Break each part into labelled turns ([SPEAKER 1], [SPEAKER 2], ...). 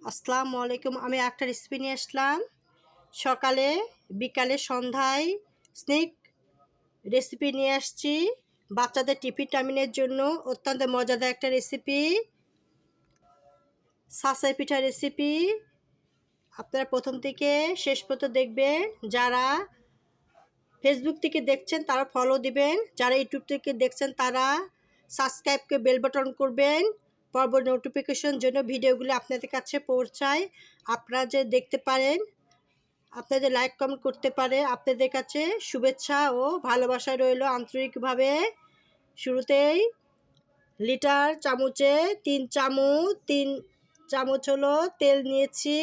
[SPEAKER 1] আসসালামু আলাইকুম। আমি একটা রেসিপি নিয়ে আসলাম। সকালে, বিকালে সন্ধ্যায় স্নেক রেসিপি নিয়ে আসছি। বাচ্চাদের টিফিন টামিনের জন্য অত্যন্ত মজাদার একটা রেসিপি সাসাই পিঠা রেসিপি আপনারা প্রথম থেকে শেষ পর্যন্ত দেখবেন। যারা ফেসবুক থেকে দেখছেন, তারা ফলো দিবেন। যারা ইউটিউব থেকে দেখছেন, তারা সাবস্ক্রাইবকে বেল বাটন করবেন। পরবর্তী নোটিফিকেশন জন্য ভিডিওগুলো আপনাদের কাছে পৌঁছায়। আপনারা যে দেখতে পারেন, আপনাদের লাইক কমেন্ট করতে পারে। আপনাদের কাছে শুভেচ্ছা ও ভালোবাসা রইল আন্তরিকভাবে। শুরুতেই লিটার চামচে তিন চামচ তিন চামচ হলো তেল নিয়েছি,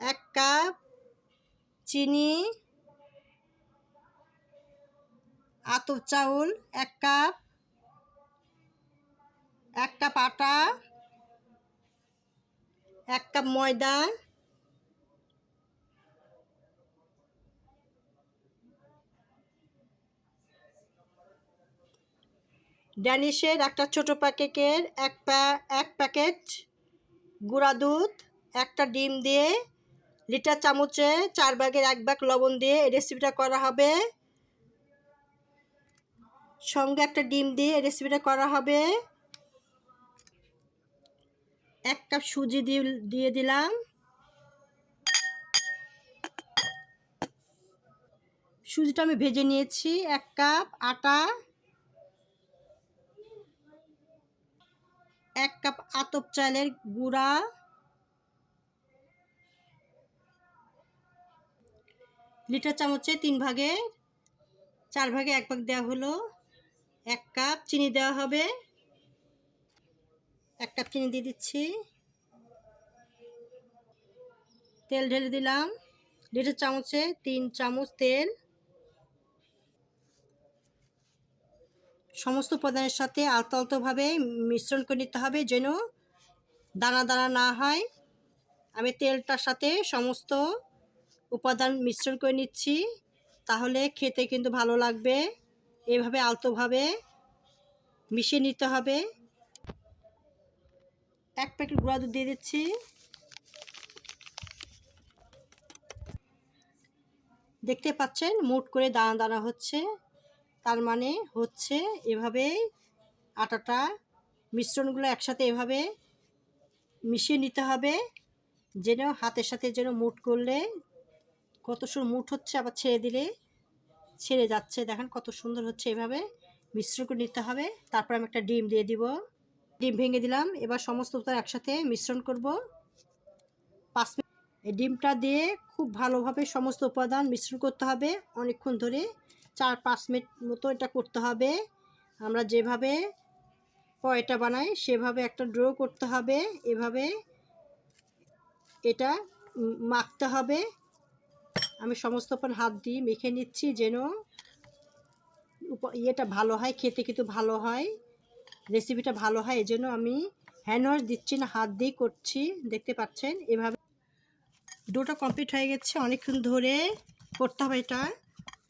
[SPEAKER 1] এক কাপ চিনি, আতপ চাউল, এক কাপ এক কাপ আটা, এক কাপ ময়দা, ড্যানিশের একটা ছোট প্যাকেটের এক প্যা এক প্যাকেট গুঁড়া দুধ, একটা ডিম দিয়ে লিটার চামচে চার ভাগের এক ভাগ লবণ দিয়ে এই রেসিপিটা করা হবে। সঙ্গে একটা ডিম দিয়ে এই রেসিপিটা করা হবে। এক কাপ সুজি দিয়ে দিলাম। সুজিটা আমি ভেজে নিয়েছি, এক কাপ আটা, এক কাপ আতপ চালের গুঁড়া, লিটার চামচে তিন ভাগে চার ভাগে এক ভাগ দেওয়া হলো। এক কাপ চিনি দেওয়া হবে। এক কাপ চিনি দিয়ে দিচ্ছি। তেল ঢেলে দিলাম। লিটার চামচে তিন চামচ তেল। সমস্ত উপাদানের সাথে আলতো আলতোভাবে মিশ্রণ করে নিতে হবে যেন দানা দানা না হয়। আমি তেলটার সাথে সমস্ত উপাদান মিশ্রণ করে নিচ্ছি। তাহলে খেতে কিন্তু ভালো লাগবে। এভাবে আলতোভাবে মিশিয়ে নিতে হবে। এক প্যাকেট গুঁড়া দুধ দিয়ে দিচ্ছি। দেখতে পাচ্ছেন, মুট করে দানা দানা হচ্ছে। তার মানে হচ্ছে এভাবে আটাটা মিশ্রণগুলো একসাথে এভাবে মিশিয়ে নিতে হবে, যেন হাতের সাথে যেন মুট করলে কত সুন্দর মুট হচ্ছে, আবার ছেড়ে দিলে ছেড়ে যাচ্ছে। দেখেন কত সুন্দর হচ্ছে এভাবে মিশ্রণ করে নিতে হবে। তারপর আমি একটা ডিম দিয়ে দিব। ডিম ভেঙে দিলাম। এবার সমস্ত উপাদান একসাথে মিশ্রণ করব। পাঁচ ডিমটা দিয়ে খুব ভালোভাবে সমস্ত উপাদান মিশ্রণ করতে হবে অনেকক্ষণ ধরে। চার পাঁচ মিনিট মতো এটা করতে হবে। আমরা যেভাবে পয়টা বানাই, সেভাবে একটা ড্র করতে হবে। এভাবে এটা মাখতে হবে। আমি সমস্ত উপাদান হাত দিয়ে মেখে নিচ্ছি যেন ইয়েটা ভালো হয়, খেতে কিন্তু ভালো হয়। রেসিপিটা ভালো হয় এই জন্য আমি হ্যান্ড ওয়াশ দিচ্ছি না, হাত দিয়ে করছি, দেখতে পাচ্ছেন? এভাবে ডোটা কমপ্লিট হয়ে গেছে, অনেকক্ষণ ধরে করতে হবে এটা।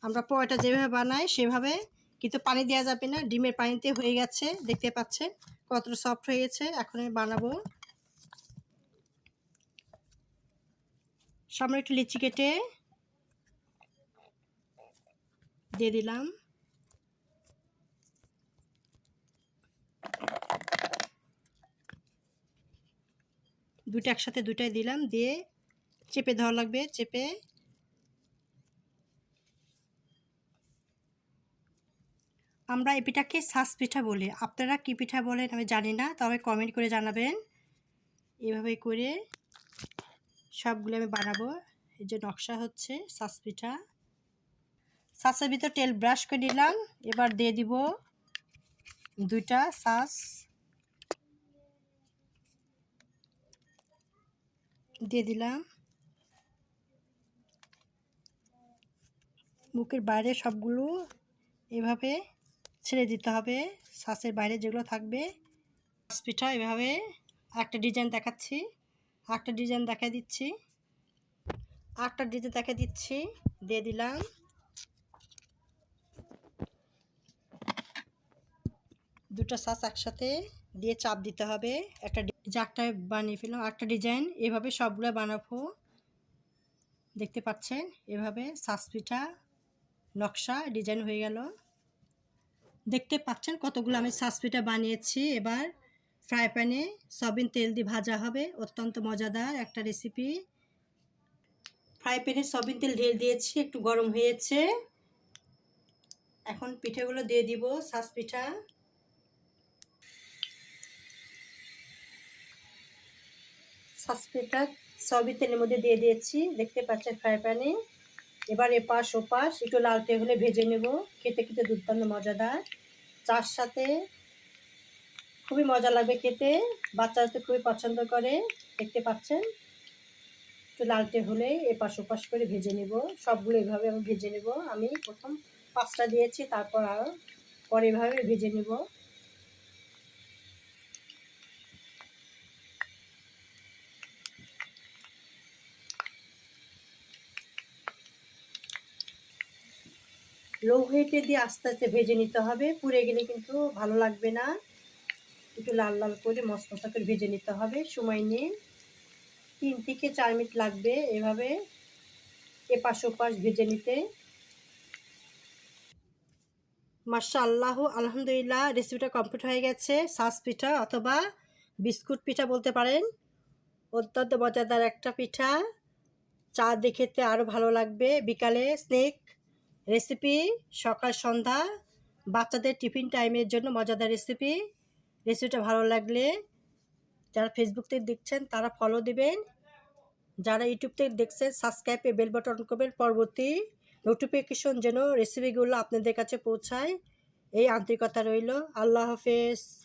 [SPEAKER 1] আমরা পোয়াটা যেভাবে বানাই, সেভাবে কিন্তু পানি দেওয়া যাবে না, ডিমের পানিতে হয়ে গেছে, দেখতে পাচ্ছেন? কতটা সফট হয়ে গেছে, এখন আমি বানাবো। সামনে একটু লিচি কেটে দিয়ে দিলাম। দুটো একসাথে দুটাই দিলাম, দিয়ে চেপে ধরা লাগবে, চেপে। আমরা এই পিঠাকে শ্বাস পিঠা বলি। আপনারা কী পিঠা বলেন আমি জানি না, তবে কমেন্ট করে জানাবেন। এভাবে করে সবগুলো আমি বানাবো। এই যে নকশা হচ্ছে শ্বাস পিঠা। শ্বাসের ভিতর তেল ব্রাশ করে নিলাম, এবার দিয়ে দিব দুইটা শ্বাস দিয়ে দিলাম। মুখের বাইরে সবগুলো এভাবে ছেড়ে দিতে হবে। শ্বাসের বাইরে যেগুলো থাকবে, পিঠা এভাবে একটা ডিজাইন দেখাচ্ছি, একটা ডিজাইন দেখা দিচ্ছি, একটা ডিজাইন দেখা দিচ্ছি, দিয়ে দিলাম। দুটো শ্বাস একসাথে দিয়ে চাপ দিতে হবে, একটা জাকটা বানিয়ে ফেললাম একটা ডিজাইন। এভাবে সবগুলো বানাবো। দেখতে পাচ্ছেন? এভাবে সাসপিঠা নকশা, ডিজাইন হয়ে গেল। দেখতে পাচ্ছেন কতগুলো আমি সাসপিঠা বানিয়েছি। এবার ফ্রাই প্যানে সয়াবিন তেল দিয়ে ভাজা হবে। অত্যন্ত মজাদার একটা রেসিপি। ফ্রাই প্যানে সয়াবিন তেল ঢেল দিয়েছি, একটু গরম হয়েছে। এখন পিঠেগুলো দিয়ে দিব সাস পিঠা সাস সবই তেলের মধ্যে দিয়ে দিয়েছি। দেখতে পাচ্ছেন ফ্রাই প্যানে। এবার এপাশ ওপাশ একটু লালটে হলে ভেজে নেব। খেতে খেতে দুর্দান্ত মজাদার। চার সাথে খুবই মজা লাগবে খেতে। বাচ্চারা তো খুবই পছন্দ করে। দেখতে পাচ্ছেন? একটু লালটে হলে এপাশ ওপাশ করে ভেজে নেব। সবগুলো এভাবে আমি ভেজে নেব। আমি প্রথম পাঁচটা দিয়েছি, তারপর আরও পরে এভাবে ভেজে নেব। লো হিটে দিয়ে আস্তে আস্তে ভেজে নিতে হবে। পুড়ে গেলে কিন্তু ভালো লাগবে না। একটু লাল লাল করে মশমশা করে ভেজে নিতে হবে সময় নিয়ে। তিন থেকে চার মিনিট লাগবে এভাবে এপাশ ওপাশ ভেজে নিতে। মাসা আল্লাহ আলহামদুলিল্লাহ রেসিপিটা কমপ্লিট হয়ে গেছে। সাস পিঠা অথবা বিস্কুট পিঠা বলতে পারেন। অত্যন্ত মজাদার একটা পিঠা। চা দেখেতে আরও ভালো লাগবে। বিকালে স্নেক। রেসিপি, সকাল, সন্ধ্যা, বাচ্চাদের টিফিন টাইমের জন্য মজাদার রেসিপি। রেসিপিটা ভালো লাগলে যারা ফেসবুক থেকে দেখছেন, তারা ফলো দিবেন। যারা ইউটিউব থেকে দেখছেন সাবস্ক্রাইবে বেল বাটন করবেন। পরবর্তী নোটিফিকেশন যেন রেসিপিগুলো আপনাদের কাছে পৌঁছায়। এই আন্তরিকতা রইল। আল্লাহ হাফেজ।